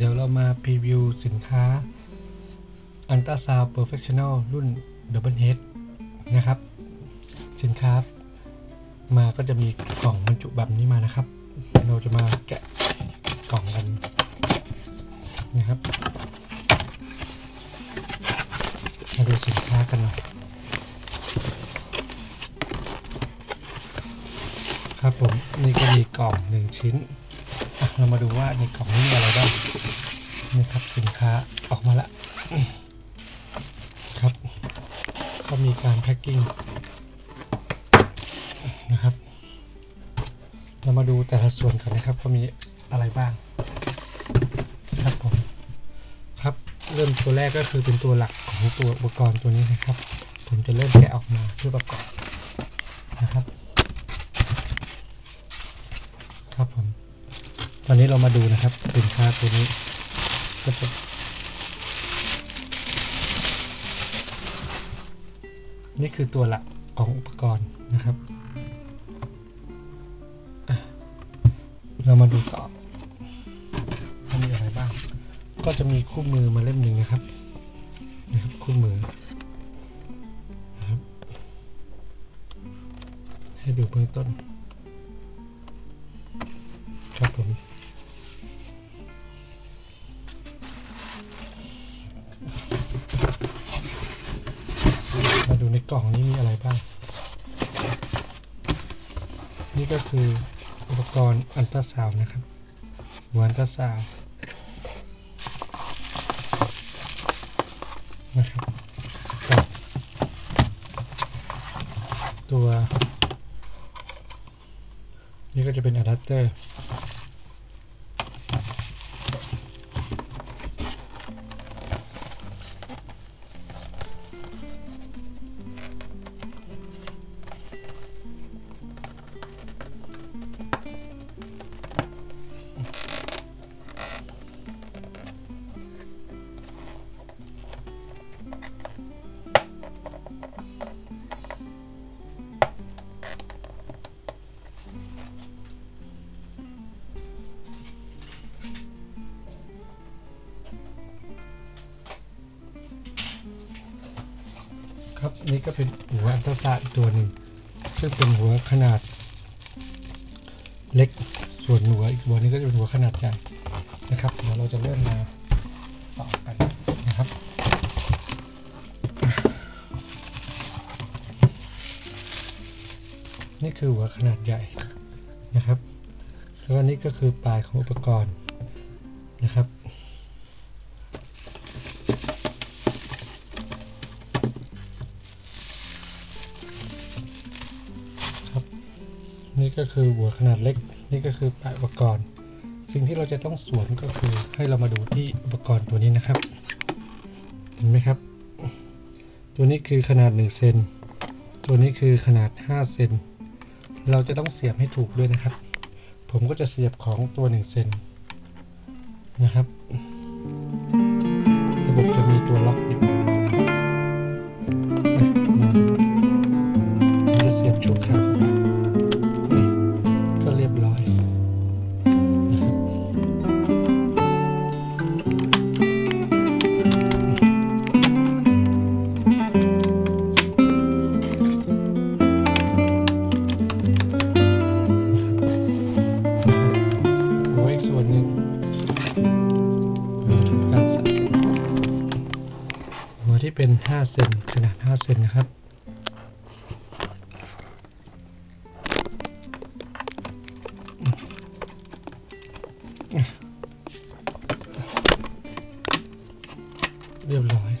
เดี๋ยวเรามาพรีวิวสินค้า u l t r a Sound Professional รุ่น Double Head นะครับ สินค้ามาก็จะมีกล่องบรรจุแบบนี้มานะครับ เราจะมาแกะกล่องกันนะครับมาดูสินค้ากันหน่อยครับผมนี่ก็มีกล่องหนึ่งชิ้น เรามาดูว่าในกล่องนี้มีอะไรบ้างนี่ครับสินค้าออกมาละครับ ก็มีการแพ็คกิ้งนะครับ เรามาดูแต่ละส่วนกันนะครับว่ามีอะไรบ้างครับผมครับเริ่มตัวแรกก็คือเป็นตัวหลักของตัวอุปกรณ์ตัวนี้นะครับ ผมจะเริ่มแกะออกมาเพื่อประกอบนะครับ ครับผม อนนี้เรามาดูนะครับสินค้าตัวนี้ก็จะนี่คือตัวหลักของอุปกรณ์นะครับ เรามาดูต่อว่ามีอะไรบ้าง ก็จะมีคู่มือมาเล่มหนึ่งนะครับ นะครับคู่มือนะครับให้ดูเบื้องต้น ก็คืออุปกรณ์อันตราซาวนะครับหัวอันตราซาวน์นะครับกับตัว นี่ก็จะเป็นอะแดปเตอร์ นี่ก็เป็นหัวอัลตราซาวด์อีกตัวหนึ่งซึ่งเป็นหัวขนาดเล็กส่วนหัวอีกหัวนี้ก็จะเป็นหัวขนาดใหญ่นะครับเดี๋ยวเราจะเริ่มมาต่อกันนะครับนี่คือหัวขนาดใหญ่นะครับแล้วนี่ก็คือปลายของอุปกรณ์นะครับ ก็คือหัวขนาดเล็ก นี่ก็คือปลายอุปกรณ์ สิ่งที่เราจะต้องสวมก็คือให้เรามาดูที่อุปกรณ์ตัวนี้นะครับ เห็นไหมครับ ตัวนี้คือขนาด1เซนตัวนี้คือขนาด5เซนเราจะต้องเสียบให้ถูกด้วยนะครับ ผมก็จะเสียบของตัว1เซนนะครับ ระบบจะมีตัวล็อกอยู่จะเสียบชั่วครา เป็น5เซนขนาด5เซนนะครับเรียบร้อย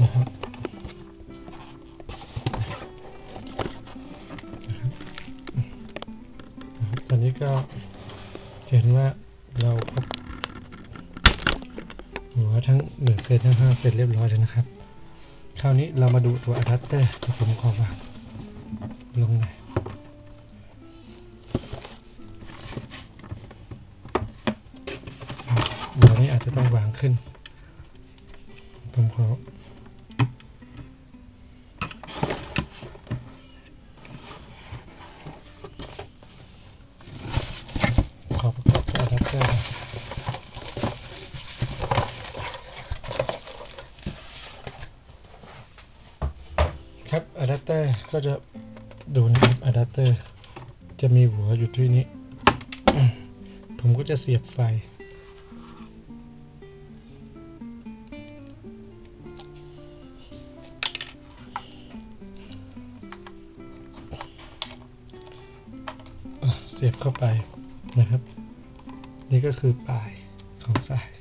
นะครับนะครับตอนนี้ก็เห็นว่าเรา หัวทั้ง1เซตทั้ง5เซตเรียบร้อยแล้วนะครับ คราวนี้เรามาดูตัวอะแดปเตอร์ที่ผมขอวางลงหน่อยตัวนี้อาจจะต้องวางขึ้นผมขอ ขอประกอบตัวอะแดปเตอร์ก่อน เตอร์ก็จะดูนะครับอะแดปเตอร์จะมีหัวอยู่ที่นี้ ผมก็จะเสียบไฟ เสียบเข้าไปนะครับ นี่ก็คือปลายของสาย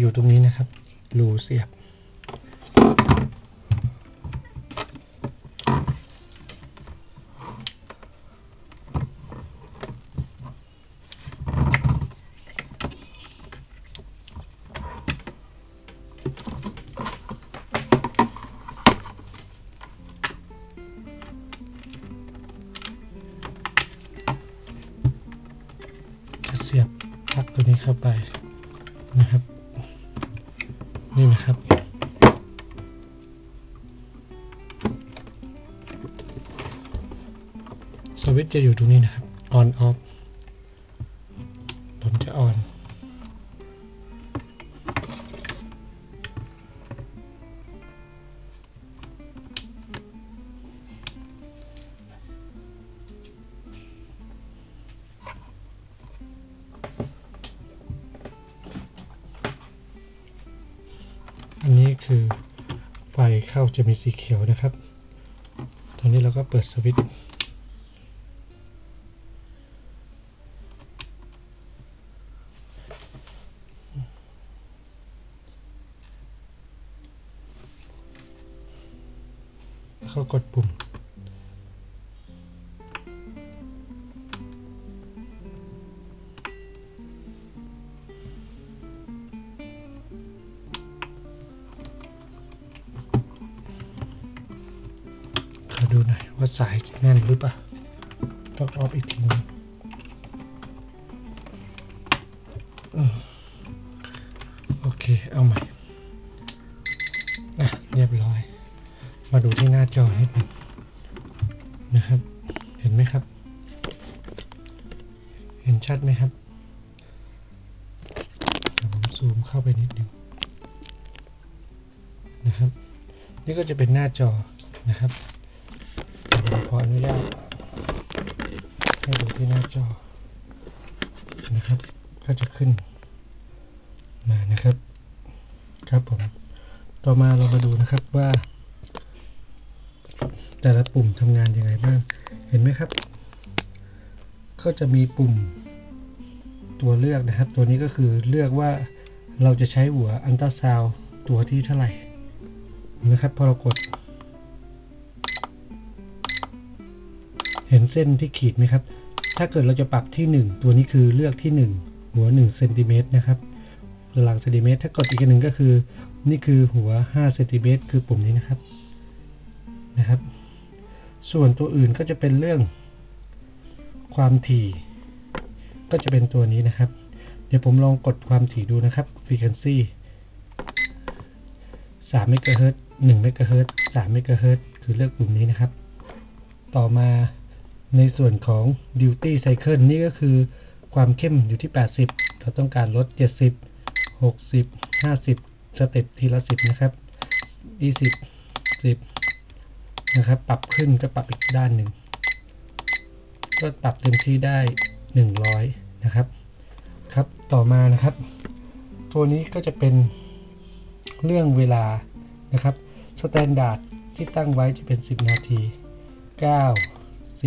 อยู่ตรงนี้นะครับ รูเสียบ สวิตช์จะอยู่ตรงนี้นะครับ on off ผมจะ on อันนี้คือไฟเข้าจะมีสีเขียวนะครับ ตอนนี้เราก็เปิดสวิตช์ ดูหน่อยว่าสายแน่นหรือเปล่าต้องออฟอีกทีหนึงโอเค เอาใหม่อะเรียบร้อย มาดูที่หน้าจอนิดหนึงนะครับ เห็นไหมครับ เห็นชัดไหมครับผมซูมเข้าไปนิดนึงนะครับ นี่ก็จะเป็นหน้าจอนะครับ ออนุญาตให้ดูที่หน้าจอนะครับ ก็จะขึ้นมานะครับ ครับผม ต่อมาเรามาดูนะครับว่า แต่ละปุ่มทำงานยังไงบ้าง เห็นไหมครับ ก็จะมีปุ่มตัวเลือกนะครับ ตัวนี้ก็คือเลือกว่าเราจะใช้หัวอันตราซาวตัวที่เท่าไหร่นไหมครับ พอเรากด เห็นเส้นที่ขีดไหมครับ ถ้าเกิดเราจะปรับที่ 1 ตัวนี้คือเลือกที่ 1 หัว1เซนติเมตรนะครับหลังเซนติเมตรถ้ากดอีกหนึ่งก็คือ นี่คือหัว5เซนติเมตรคือปุ่มนี้นะครับนะครับ ส่วนตัวอื่นก็จะเป็นเรื่อง ความถี่ ก็จะเป็นตัวนี้นะครับ เดี๋ยวผมลองกดความถี่ดูนะครับ frequency 3เมกะเฮิรตซ์1เมกะเฮิรตซ์3เมกะเฮิรตคือเลือกปุ่มนี้นะครับ ต่อมา ในส่วนของ duty cycle นี่ก็คือความเข้มอยู่ที่ 80 เราต้องการลด 70 60 50 สเต็ปทีละ 10 นะครับ 20 10 นะครับ ปรับขึ้นก็ปรับอีกด้านหนึ่ง ก็ปรับเต็มที่ได้ 100 นะครับ ครับต่อมานะครับ ตัวนี้ก็จะเป็นเรื่องเวลานะครับสแตนดาร์ดที่ตั้งไว้จะเป็น 10 นาที 9 10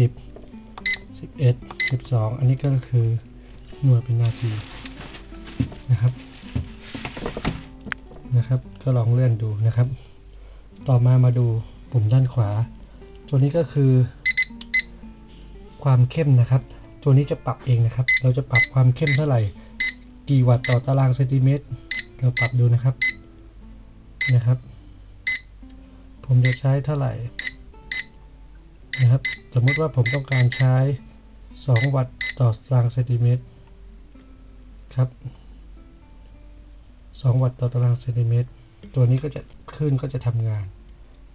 11 12 อันนี้ก็คือหน่วยเป็นนาทีนะครับนะครับ ก็ลองเลื่อนดูนะครับ ต่อมามาดูปุ่มด้านขวา ตัวนี้ก็คือ ความเข้มนะครับ ตัวนี้จะปรับเองนะครับ เราจะปรับความเข้มเท่าไหร่ กี่วัตต์ต่อตารางเซนติเมตร เราปรับดูนะครับนะครับ ผมจะใช้เท่าไหร่ สมมุติว่าผมต้องการใช้ 2 วัตต์ต่อตารางเซนติเมตรครับ 2 วัตต์ต่อตารางเซนติเมตร ตัวนี้ก็จะขึ้นก็จะทำงาน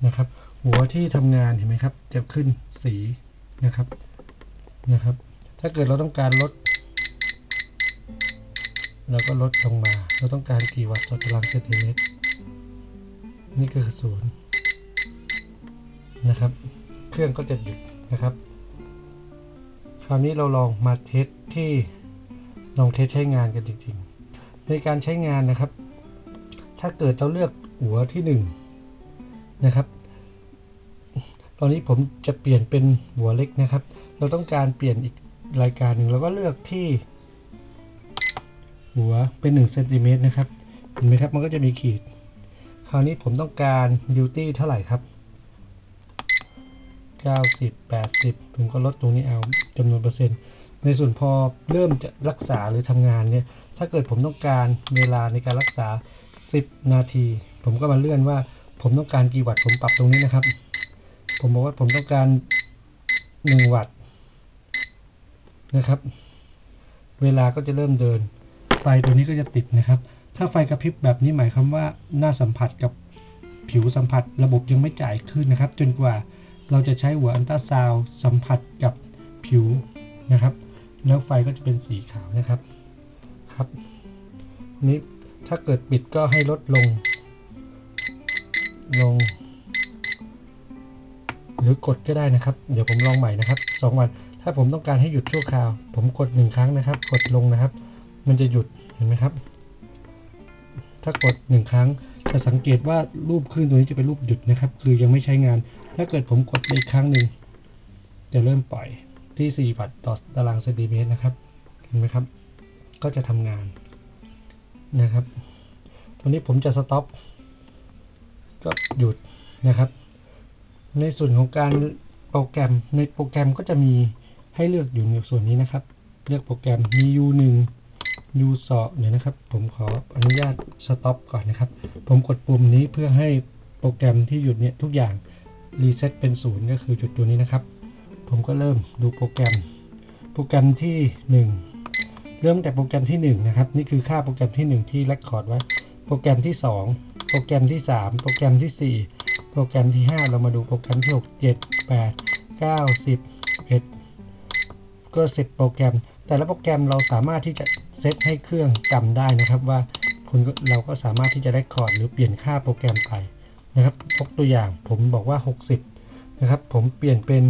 นะครับ หัวที่ทำงานเห็นไหมครับ จะขึ้นสีนะครับนะครับ ถ้าเกิดเราต้องการลดเราก็ลดลงมา เราต้องการกี่วัตต์ต่อตารางเซนติเมตร นี่ก็คือศูนย์นะครับ เครื่องก็จะหยุด นะครับ คราวนี้เราลองมาเทสที่ลองเทสใช้งานกันจริงๆ ในการใช้งานนะครับ ถ้าเกิดเราเลือกหัวที่1นงนะครับ ตอนนี้ผมจะเปลี่ยนเป็นหัวเล็กนะครับ เราต้องการเปลี่ยนอีกรายการหนึ่งเราก็เลือกที่ หัวเป็น1เซนติเมตรนะครับ เห็นไหมครับ มันก็จะมีขีด คราวนี้ผมต้องการดิวตี้เท่าไหร่ครับ 90 80ผมก็ลดตรงนี้เอาจำนวนเปอร์เซ็นต์ ในส่วนพอเริ่มจะรักษาหรือทำงานเนี่ย ถ้าเกิดผมต้องการเวลาในการรักษา 10 นาที ผมก็มาเลื่อนว่าผมต้องการกี่วัตต์ผมปรับตรงนี้นะครับ ผมบอกว่าผมต้องการ 1 วัตต์นะครับ เวลาก็จะเริ่มเดิน ไฟตัวนี้ก็จะติดนะครับ ถ้าไฟกระพริบแบบนี้หมายความว่าหน้าสัมผัสกับผิวสัมผัสระบบยังไม่จ่ายขึ้นนะครับ จนกว่า เราจะใช้หัวอันตราซาวสัมผัสกับผิวนะครับ แล้วไฟก็จะเป็นสีขาวนะครับครับนี้ถ้าเกิดปิดก็ให้ลดลง ลง หรือกดก็ได้นะครับ เดี๋ยวผมลองใหม่นะครับ2วัน ถ้าผมต้องการให้หยุดชั่วคราว ผมกดหนึ่งครั้งนะครับ กดลงนะครับ มันจะหยุดเห็นไหมครับ ถ้ากดหนึ่งครั้งจะสังเกตว่ารูปขึ้นตัวนี้จะเป็นรูปหยุดนะครับ คือยังไม่ใช้งาน ถ้าเกิดผมกดไปอีกครั้งหนึ่งจะเริ่มปล่อยที่4วัตต์ต่อตารางเซนติเมตรนะครับเห็นไหมครับ ก็จะทำงานนะครับตอนนี้ผมจะสต็อปก็หยุดนะครับ ในส่วนของการโปรแกรมในโปรแกรมก็จะมีให้เลือกอยู่ในส่วนนี้นะครับ เลือกโปรแกรมมี U1 U2 เดี๋ยวนะครับ ผมขออนุญาตสต็อปก่อนนะครับ ผมกดปุ่มนี้เพื่อให้โปรแกรมที่หยุดเนี่ยทุกอย่าง รีเซ็ตเป็นศูนย์ก็คือจุดตัวนี้นะครับ ผมก็เริ่มดูโปรแกรม โปรแกรมที่ 1 เริ่มแต่โปรแกรมที่ 1 นะครับ นี่คือค่าโปรแกรมที่ 1 ที่เรคคอร์ดไว้ โปรแกรมที่ 2 โปรแกรมที่ 3 โปรแกรมที่ 4 โปรแกรมที่ 5 เรามาดูโปรแกรมที่ 6 7 8 9 10 11 ก็เสร็จโปรแกรม แต่ละโปรแกรมเราสามารถที่จะเซตให้เครื่องจำได้นะครับว่าคุณเราก็สามารถที่จะได้คอร์ดหรือเปลี่ยนค่าโปรแกรมไป นะครับยกตัวอย่างผมบอกว่า 60 นะครับ ผมเปลี่ยนเป็น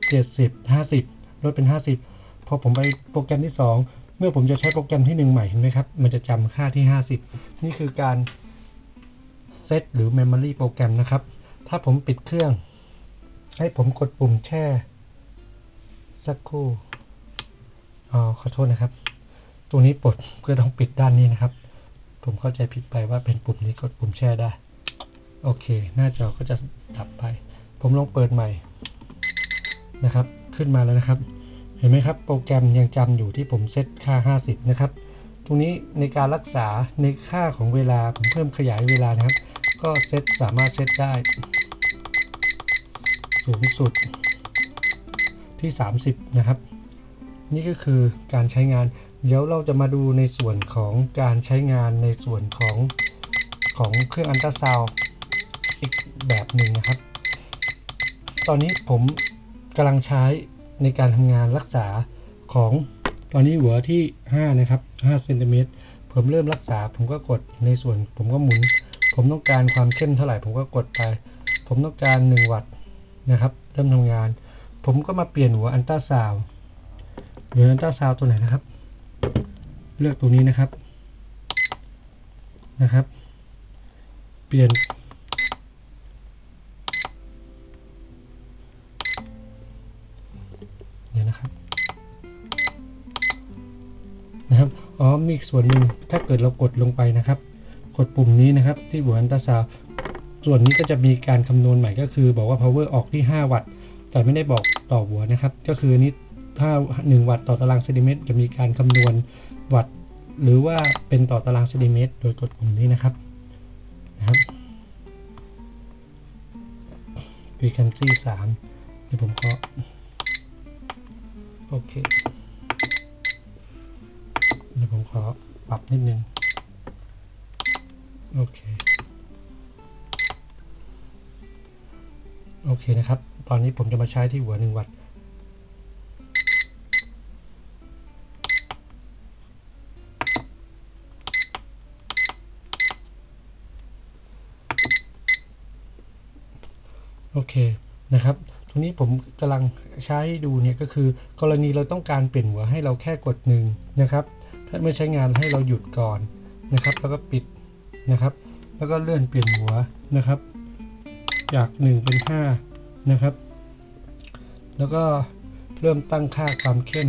70 50 ลดเป็น 50 พอผมไปโปรแกรมที่ 2 เมื่อผมจะใช้โปรแกรมที่ 1 ใหม่เห็นไหมครับ มันจะจำค่าที่ 50 นี่คือการเซตหรือ Memory โปรแกรมนะครับ ถ้าผมปิดเครื่อง ให้ผมกดปุ่มแช่ สักครู่อ๋อขอโทษนะครับ ตรงนี้ปลดเพื่อต้องปิดด้านนี้นะครับ ผมเข้าใจผิดไปว่าเป็นปุ่มนี้กดปุ่มแช่ได้ โอเค หน้าจอก็จะดับไป ผมลองเปิดใหม่นะครับ ขึ้นมาแล้วนะครับ เห็นไหมครับ โปรแกรมยังจำอยู่ที่ผมเซตค่า 50 นะครับ ตรงนี้ในการรักษาในค่าของเวลาผมเพิ่มขยายเวลานะครับ ก็เซตสามารถเซตได้ สูงสุดที่ 30 นะครับ นี่ก็คือการใช้งาน เดี๋ยวเราจะมาดูในส่วนของการใช้งานในส่วนของของเครื่องอันตราซาวด์ อีกแบบหนึ่งนะครับ ตอนนี้ผมกำลังใช้ในการทำงานรักษาของตอนนี้หัวที่ 5 นะครับ5เซนติเมตรผมเริ่มรักษาผมก็กดในส่วนผมก็หมุน ผมต้องการความเข้มเท่าไหร่ผมก็กดไป ผมต้องการ 1 วัตต์นะครับเริ่มทำงาน ผมก็มาเปลี่ยนหัวอันตราซาวหัวอันตราซาวตัวไหนนะครับ เลือกตัวนี้นะครับนะครับ เปลี่ยน อ๋อมีอีกส่วนหนึ่งถ้าเกิดเรากดลงไปนะครับ กดปุ่มนี้นะครับ ที่หัวอันตราซาวส่วนนี้ก็จะมีการคำนวณใหม่ก็คือบอกว่า power ออกที่ 5 วัตต์ แต่ไม่ได้บอกต่อหัวนะครับ ก็คือนี้ถ้า 1 วัตต์ต่อตารางเซนติเมตร จะมีการคำนวณวัตต์หรือว่าเป็นต่อตารางเซนติเมตร โดยกดปุ่มนี้นะครับนะครับ frequency 3เดี๋ยวผมขอโอเค ขอปรับนิดนึง โอเค โอเคนะครับ ตอนนี้ผมจะมาใช้ที่หัว1วัตต์โอเคนะครับ ตรงนี้ผมกำลังใช้ดูเนี่ยก็คือ กรณีเราต้องการเปลี่ยนหัวให้เราแค่กดหนึ่งนะครับ ถ้าไม่ใช้งานให้เราหยุดก่อนนะครับ แล้วก็ปิดนะครับ แล้วก็เลื่อนเปลี่ยนหัวนะครับ จาก 1 เป็น 5 นะครับ แล้วก็เริ่มตั้งค่าความเข้ม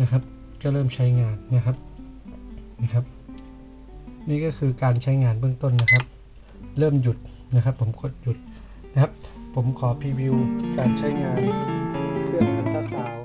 นะครับ ก็เริ่มใช้งานนะครับนะครับ นี่ก็คือการใช้งานเบื้องต้นนะครับ เริ่มหยุดนะครับ ผมกดหยุดนะครับ ผมขอพรีวิวการใช้งานเครื่องอัลตราซาว